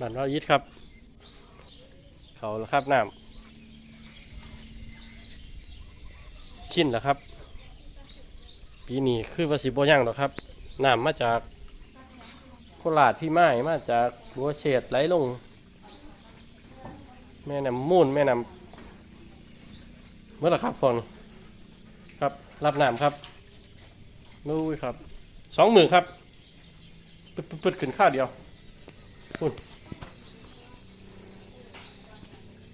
บ้านเรายิดครับ เขาแล้วครับน้ำชิ้นแล้วครับ ปีนี้คือว่าสิบ่ย่างหรอครับน้ำมาจากโคราชพี่ไม้มาจากบัวเฉดไหลลง แม่น้ำมูลแม่น้ำเมื่อไรครับพอนครับ รับน้ำครับนู้ยครับสองหมื่นครับปึ๊ดปึ๊ดปึ๊ดขึ้นข้าวเดียวพุ่น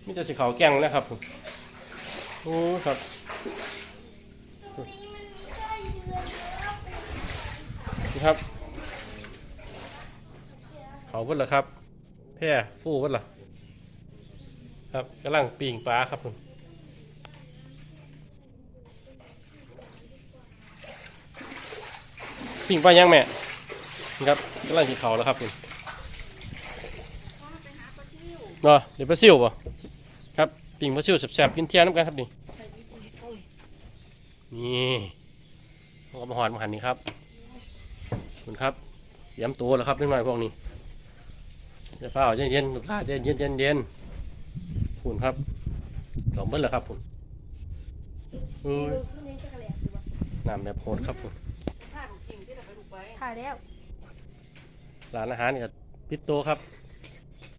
มีแต่สีขาวแกงนะครับพุ่นโอ้ครับนี่ครับ เขาพิ่นเหรอครับ แพร่ฟู่พิ่นเหรอครับกำลังปีงปลาครับผมปีงปลายังแม่นี่ครับกำลังที่เขาแล้วครับผมเนาะเดี๋ยวปลาซิวป่ะ ปีงปลาซิวแซ่บๆกินเที่ยงน้ำกันครับนี่นี่เอามาหอดมาหันนี่ครับขอบคุณครับย้ำตัวแล้วครับนิดหน่อยพวกนี้จะเฝ้าเย็นๆลูกหลานเย็นๆเย็นๆคุณครับหลอมเบิ้ลเหรอครับคุณเอ้ยน้ำแบบโหดครับคุณถ่ายแล้วร้านอาหารนี่ก็ปิดโตครับ